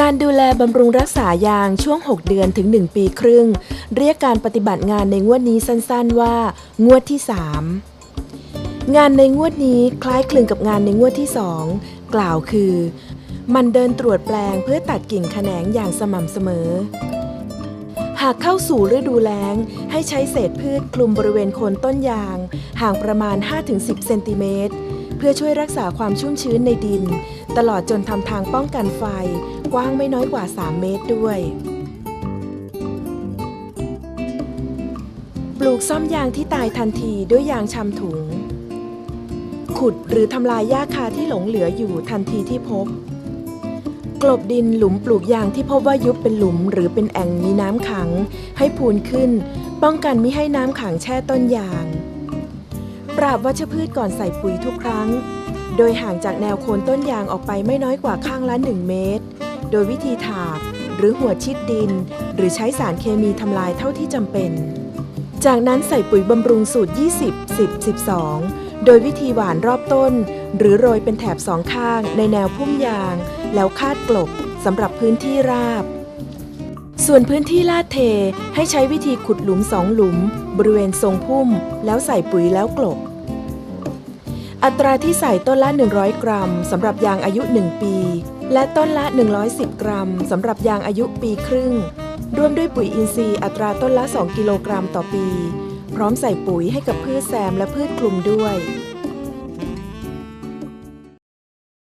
การดูแลบำรุงรักษายางช่วง 6 เดือนถึง 1 ปีครึ่ง เรียกการปฏิบัติงานในงวดนี้สั้นๆว่า งวดที่ 3 งานในงวดนี้คล้ายคลึงกับงานในงวดที่ 2 กล่าวคือ มันเดินตรวจแปลงเพื่อตัดกิ่งแขนงอย่างสม่ำเสมอ หากเข้าสู่ฤดูแล้ง ให้ใช้เศษพืชคลุมบริเวณโคนต้นยาง ห่างประมาณ 5-10 เซนติเมตร เพื่อช่วยรักษาความชุ่มชื้นในดิน ตลอดจนทำทางป้องกันไฟ กว้างไม่น้อยกว่า 3 เมตรด้วย ปลูกซ่อมยางที่ตายทันทีด้วยยางชำถุง ขุดหรือทำลายหญ้าคาที่หลงเหลืออยู่ทันทีที่พบกลบดินหลุมปลูกยางที่พบว่ายุบเป็นหลุมหรือเป็นแอ่งมีน้ำขัง ให้พูนขึ้น ป้องกันไม่ให้น้ำขังแช่ต้นยาง ปราบวัชพืชก่อนใส่ปุ๋ยทุกครั้ง โดยห่างจากแนวโคนต้นยางออกไปไม่น้อยกว่าข้างละ 1 เมตร โดยวิธีถากหรือหัวชิดดิน หรือใช้สารเคมีทำลายเท่าที่จำเป็น จากนั้นใส่ปุ๋ยบำรุงสูตร 20 10 12 โดยวิธีหวานรอบต้น หรือโรยเป็นแถบสองข้างในแนวพุ่มยาง แล้วคาดกลบสำหรับพื้นที่ราบ ส่วนพื้นที่ลาดเทให้ใช้วิธีขุดหลุมสองหลุม บริเวณทรงพุ่ม แล้วใส่ปุ๋ยแล้วกลบ อัตราที่ใส่ต้นละ 100 กรัมสำหรับยางอายุ 1 ปี และต้นละ 110 กรัมสำหรับยางอายุปีครึ่ง ร่วมด้วยปุ๋ยอินทรีย์อัตราต้นละ 2 กิโลกรัมต่อปี พร้อมใส่ปุ๋ยให้กับพืชแซมและพืชคลุมด้วย